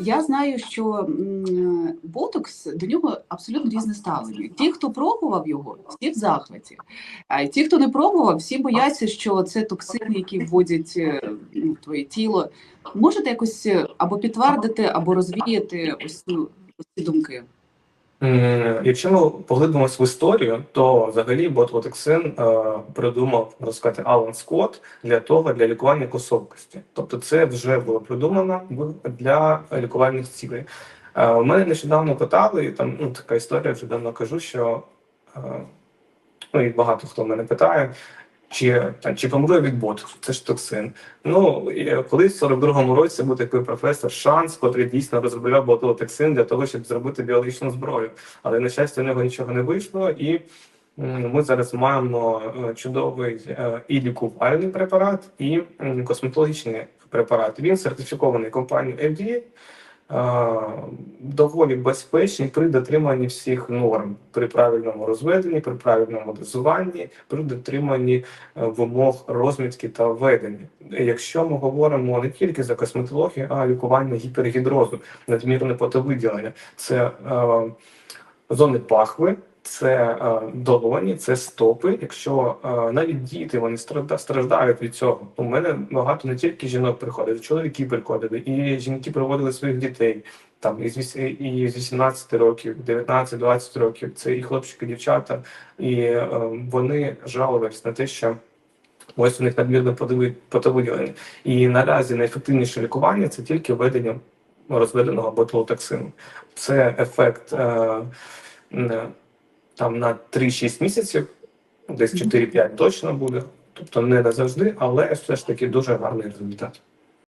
Я знаю, що ботокс до нього абсолютно різне ставлення. Ті, хто пробував його, всі в захваті. А ті, хто не пробував, всі бояться, що це токсини, які вводять е, ну, в твоє тіло. Можете якось е, або підтвердити, або розвіяти ось ці думки? М, Якщо ми поглибимось в історію, то взагалі ботулотоксин е, придумав можна Алан Скотт для того для лікування косовкості. Тобто, це вже було придумано для лікувальних цілей. Е, у мене нещодавно питали, і там ну, така історія вже давно кажу, що е, ну і багато хто мене питає. Чи, та, чи помру я від ботоксу? Це ж токсин. Ну, і колись в 42-му році був такий професор Шанс, який дійсно розробляв ботулотоксин для того, щоб зробити біологічну зброю. Але, на щастя, у нього нічого не вийшло, і ми зараз маємо е, чудовий е, і лікувальний препарат, і косметологічний препарат. Він сертифікований компанією FDA, доволі безпечні при дотриманні всіх норм, при правильному розведенні, при правильному дозуванні, при дотриманні е, вимог розмітки та ведення. Якщо ми говоримо не тільки за косметологію, а лікування гіпергідрозу, надмірне потовиділення, це е, зони пахви. Це е, долоні, це стопи. Якщо е, навіть діти вони страждають від цього. У мене багато не тільки жінок приходить, чоловіки приходили, і жінки приводили своїх дітей там із з 18 років, 19-20 років. Це і хлопчики, і дівчата, і е, вони жалувались на те, що ось у них надмірне потови- потовиділення. І наразі найефективніше лікування це тільки введення розведеного ботулотоксину. Це ефект е, там на 3-6 місяців, десь 4-5 точно буде. Тобто не назавжди, але все ж таки дуже гарний результат.